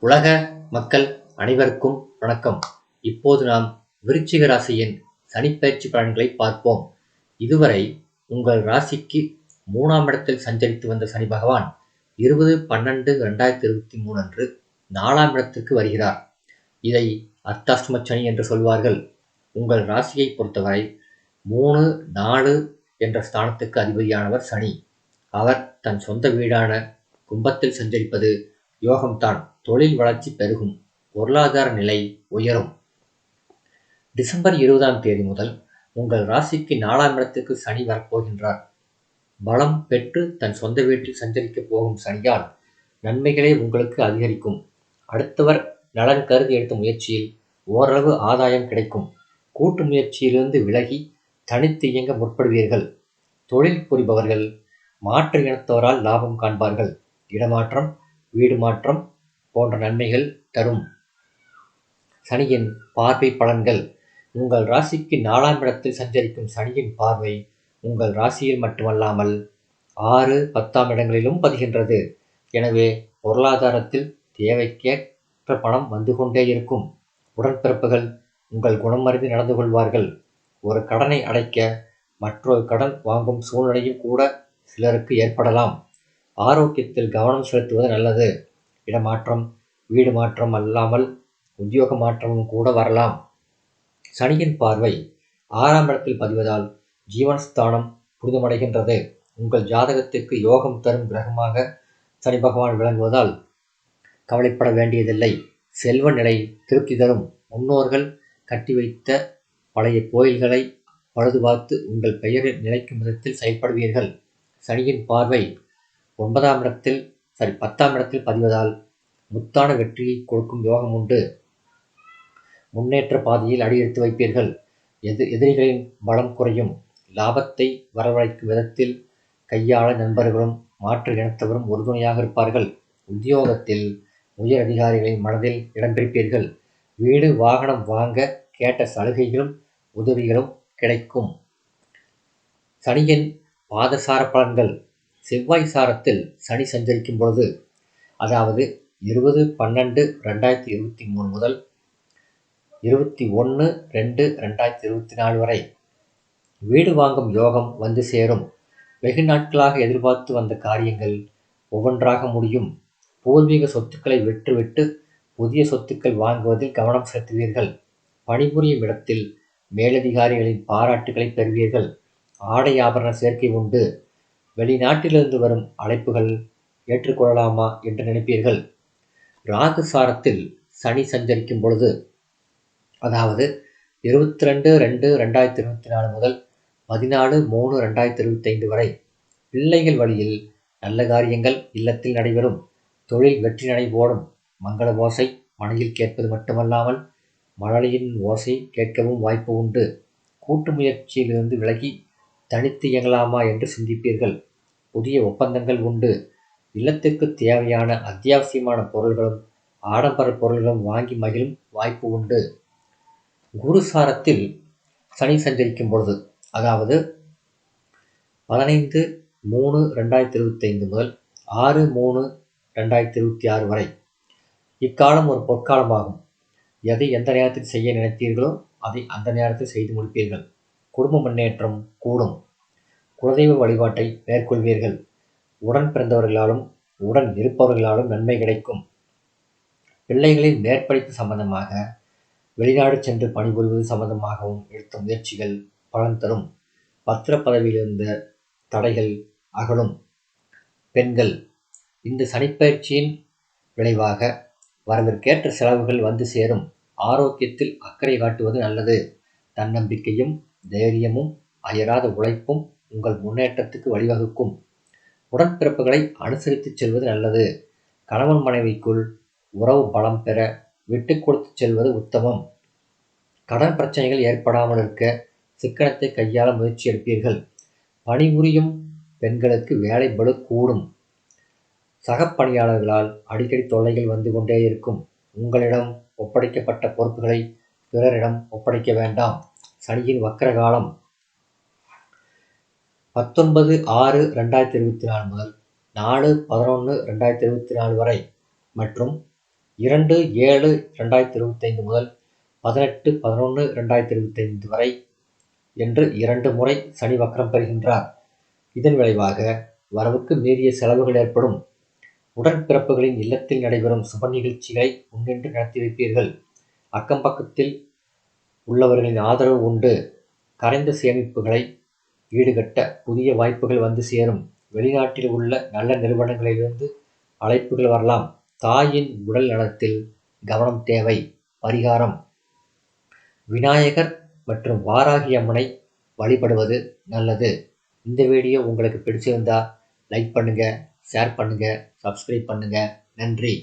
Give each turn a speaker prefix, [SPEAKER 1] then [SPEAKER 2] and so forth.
[SPEAKER 1] உலக மக்கள் அனைவருக்கும் வணக்கம். இப்போது நாம் விருச்சிக ராசியின் சனிப்பயிற்சி பலன்களை பார்ப்போம். இதுவரை உங்கள் ராசிக்கு மூணாம் இடத்தில் சஞ்சரித்து வந்த சனி பகவான் இருபது பன்னெண்டு ரெண்டாயிரத்தி இருபத்தி மூணு அன்று நாலாம் இடத்திற்கு வருகிறார். இதை அர்த்தாஷ்டம சனி என்று சொல்வார்கள். உங்கள் ராசியை பொறுத்தவரை மூணு நாலு என்ற ஸ்தானத்துக்கு அதிபதியானவர் சனி. அவர் தன் சொந்த வீடான கும்பத்தில் சஞ்சரிப்பது யோகம்தான். தொழில் வளர்ச்சி பெருகும் பொருளாதார நிலை உயரும். டிசம்பர் இருபதாம் தேதி முதல் உங்கள் ராசிக்கு நாலாம் இடத்துக்கு சனி வரப்போகின்றார். பலம் பெற்று தன் சொந்த வீட்டில் சஞ்சரிக்கப் போகும் சனியால் நன்மைகளே உங்களுக்கு அதிகரிக்கும். அடுத்தவர் நலன் கருதி எடுத்த முயற்சியில் ஓரளவு ஆதாயம் கிடைக்கும். கூட்டு முயற்சியிலிருந்து விலகி தனித்து இயங்க முற்படுவீர்கள். தொழில் புரிபவர்கள் மாற்று இனத்தவரால் லாபம் காண்பார்கள். இடமாற்றம் வீடு மாற்றம் போன்ற நன்மைகள் தரும். சனியின் பார்வை பலன்கள். உங்கள் ராசிக்கு நாலாம் இடத்தில் சஞ்சரிக்கும் சனியின் பார்வை உங்கள் ராசியில் மட்டுமல்லாமல் ஆறு பத்தாம் இடங்களிலும் பதிகின்றது. எனவே பொருளாதாரத்தில் தேவைக்கேற்ற பணம் வந்து கொண்டே இருக்கும். உடன்பிறப்புகள் உங்கள் குணம் அறிந்து நடந்து கொள்வார்கள். ஒரு கடனை அடைக்க மற்றொரு கடன் வாங்கும் சூழ்நிலையும் கூட சிலருக்கு ஏற்படலாம். ஆரோக்கியத்தில் கவனம் செலுத்துவது நல்லது. இடமாற்றம் வீடு மாற்றம் அல்லாமல் உத்தியோக மாற்றமும் கூட வரலாம். சனியின் பார்வை ஆறாம் இடத்தில் பதிவதால் ஜீவனஸ்தானம் புனிதமடைகின்றது. உங்கள் ஜாதகத்திற்கு யோகம் தரும் கிரகமாக சனி பகவான் விளங்குவதால் கவலைப்பட வேண்டியதில்லை. செல்வ நிலை திருப்தி தரும். முன்னோர்கள் கட்டி வைத்த பழைய கோயில்களை பழுது பார்த்து உங்கள் பெயரில் நிலைக்கும் விதத்தில் செயல்படுவீர்கள். சனியின் பார்வை ஒன்பதாம் இடத்தில் சரி பத்தாம் இடத்தில் பதிவதால் முத்தான வெற்றியை கொடுக்கும் யோகம் உண்டு. முன்னேற்ற பாதையில் அடியெடுத்து வைப்பீர்கள். எது எதிரிகளின் பலம் குறையும். லாபத்தை வரவழைக்கும் விதத்தில் கையாள நண்பர்களும் மாற்று இனத்தவரும் உறுதுணையாக இருப்பார்கள். உத்தியோகத்தில் உயர் அதிகாரிகளின் மனதில் இடம்பிடிப்பீர்கள். வீடு வாகனம் வாங்க கேட்ட சலுகைகளும் உதவிகளும் கிடைக்கும். சனியின் பாதசார பலன்கள். செவ்வாய் சாரத்தில் சனி சஞ்சரிக்கும் பொழுது அதாவது இருபது பன்னெண்டு ரெண்டாயிரத்தி இருபத்தி மூணு முதல் இருபத்தி ஒன்று ரெண்டு ரெண்டாயிரத்தி இருபத்தி நாலு வரை வீடு வாங்கும் யோகம் வந்து சேரும். வெகு நாட்களாக எதிர்பார்த்து வந்த காரியங்கள் ஒவ்வொன்றாக முடியும். பூர்வீக சொத்துக்களை விற்றுவிட்டு புதிய சொத்துக்கள் வாங்குவதில் கவனம் செலுத்துவீர்கள். பணிபுரியும் இடத்தில் மேலதிகாரிகளின் பாராட்டுகளை பெறுவீர்கள். ஆடை ஆபரண சேர்க்கை உண்டு. வெளிநாட்டிலிருந்து வரும் அழைப்புகள் ஏற்றுக்கொள்ளலாமா என்று நினைப்பீர்கள்? ராகு சாரத்தில் சனி சஞ்சரிக்கும் பொழுது அதாவது இருபத்தி ரெண்டு ரெண்டு ரெண்டாயிரத்தி இருபத்தி நாலு முதல் பதினாலு மூணு ரெண்டாயிரத்தி இருபத்தைந்து வரை பிள்ளைகள் வழியில் நல்ல காரியங்கள் இல்லத்தில் நடைபெறும். தொழில் வெற்றி நடைபோடும் மங்கள ஓசை மனையில் கேட்பது மட்டுமல்லாமல் மழலையின் ஓசை கேட்கவும் வாய்ப்பு உண்டு. கூட்டு முயற்சியிலிருந்து விலகி தனித்து இயங்கலாமா என்று சிந்திப்பீர்கள். புதிய ஒப்பந்தங்கள் உண்டு. இல்லத்திற்கு தேவையான அத்தியாவசியமான பொருள்களும் ஆடம்பர பொருள்களும் வாங்கி மகிழும் வாய்ப்பு உண்டு. குருசாரத்தில் சனி சஞ்சரிக்கும் பொழுது அதாவது பதினைந்து மூணு ரெண்டாயிரத்தி இருபத்தைந்து முதல் ஆறு மூணு ரெண்டாயிரத்தி இருபத்தி ஆறு வரை. இக்காலம் ஒரு பொற்காலமாகும். எதை எந்த நேரத்தில் செய்ய நினைத்தீர்களோ அதை அந்த நேரத்தில் செய்து முடிப்பீர்கள். குடும்ப முன்னேற்றம் கூடும். குலதெய்வ வழிபாட்டை மேற்கொள்வீர்கள். உடன் பிறந்தவர்களாலும் உடன் இருப்பவர்களாலும் நன்மை கிடைக்கும். பிள்ளைகளின் மேற்படிப்பு சம்பந்தமாக வெளிநாடு சென்று பணிபுரிவது சம்பந்தமாகவும் எடுத்த முயற்சிகள் பலன் தரும். பத்திர பதவியிலிருந்த தடைகள் அகலும். பெண்கள் இந்த சனிப்பயிற்சியின் விளைவாக வரவிற்கேற்ற செலவுகள் வந்து சேரும். ஆரோக்கியத்தில் அக்கறை காட்டுவது நல்லது. தன்னம்பிக்கையும் தைரியமும் அயராத உழைப்பும் உங்கள் முன்னேற்றத்துக்கு வழிவகுக்கும். உடன்பிறப்புகளை அனுசரித்துச் செல்வது நல்லது. கணவன் மனைவிக்குள் உறவு பலம் பெற விட்டு கொடுத்து செல்வது உத்தமம். கடன் பிரச்சனைகள் ஏற்படாமல் இருக்க சிக்கனத்தை கையாள முயற்சி எடுப்பீர்கள். பணிபுரியும் பெண்களுக்கு வேலை பளு கூடும். சக பணியாளர்களால் அடிக்கடி தொல்லைகள் வந்து கொண்டே இருக்கும். உங்களிடம் ஒப்படைக்கப்பட்ட பொறுப்புகளை பிறரிடம் ஒப்படைக்க வேண்டாம். சனியின் வக்கர காலம் பத்தொன்பது ஆறு ரெண்டாயிரத்தி இருபத்தி நாலு முதல் நாலு பதினொன்று ரெண்டாயிரத்தி இருபத்தி நாலு வரை மற்றும் இரண்டு ஏழு ரெண்டாயிரத்தி இருபத்தைந்து முதல் பதினெட்டு பதினொன்று ரெண்டாயிரத்தி இருபத்தைந்து வரை என்று இரண்டு முறை சனி வக்கரம் பெறுகின்றார். இதன் விளைவாக வரவுக்கு மீறிய செலவுகள் ஏற்படும். உடன்பிறப்புகளின் இல்லத்தில் நடைபெறும் சுப நிகழ்ச்சிகளை முன்னின்று நடத்தி வைப்பீர்கள். அக்கம் பக்கத்தில் உள்ளவர்களின் ஆதரவு உண்டு. கரைந்த சேமிப்புகளை ஈடுகட்ட புதிய வாய்ப்புகள் வந்து சேரும். வெளிநாட்டில் உள்ள நல்ல நிறுவனங்களிலிருந்து அழைப்புகள் வரலாம். தாயின் உடல் நலத்தில் கவனம் தேவை. பரிகாரம். விநாயகர் மற்றும் வாராகி அம்மனை வழிபடுவது நல்லது. இந்த வீடியோ உங்களுக்கு பிடிச்சிருந்தா லைக் பண்ணுங்கள் ஷேர் பண்ணுங்கள் சப்ஸ்கிரைப் பண்ணுங்கள் நன்றி.